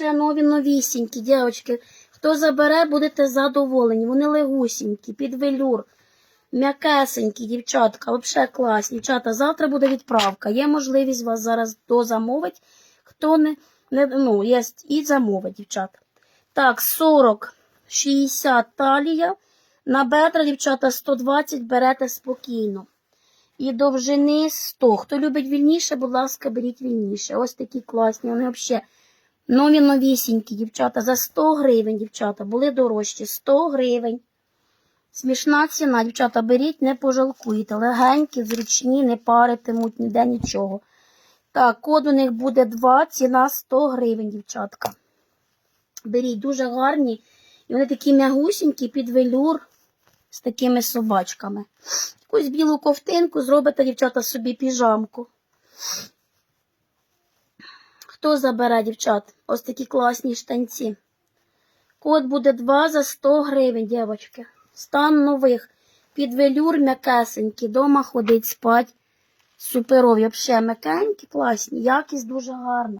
Ще нові новісінькі, дівчатки. Хто забере, будете задоволені. Вони легусінькі, під велюр, м'якесенькі, дівчатка, взагалі класні. Дівчата, завтра буде відправка. Є можливість вас зараз дозамовити. Хто не, не ну, є і замовить, дівчата. Так, 40, 60 талія. На бедра, дівчата, 120 берете спокійно. І довжини 100. Хто любить вільніше, будь ласка, беріть вільніше. Ось такі класні. Вони взагалі нові новісінькі, дівчата. За 100 гривень, дівчата, були дорожчі. 100 гривень. Смішна ціна, дівчата, беріть, не пожалкуєте. Легенькі, зручні, не паритимуть ніде нічого. Так, код у них буде 2, ціна 100 гривень, дівчатка. Беріть дуже гарні. І вони такі м'ягусінькі під велюр з такими собачками. Якусь білу ковтинку зробите, дівчата, собі піжамку. Хто забере, дівчат? Ось такі класні штанці. Код буде 2 за 100 гривень, дівчатки. Стан нових. Під велюр м'якесенькі. Дома ходить спать. Суперові. Взагалі м'якенькі, класні. Якість дуже гарна.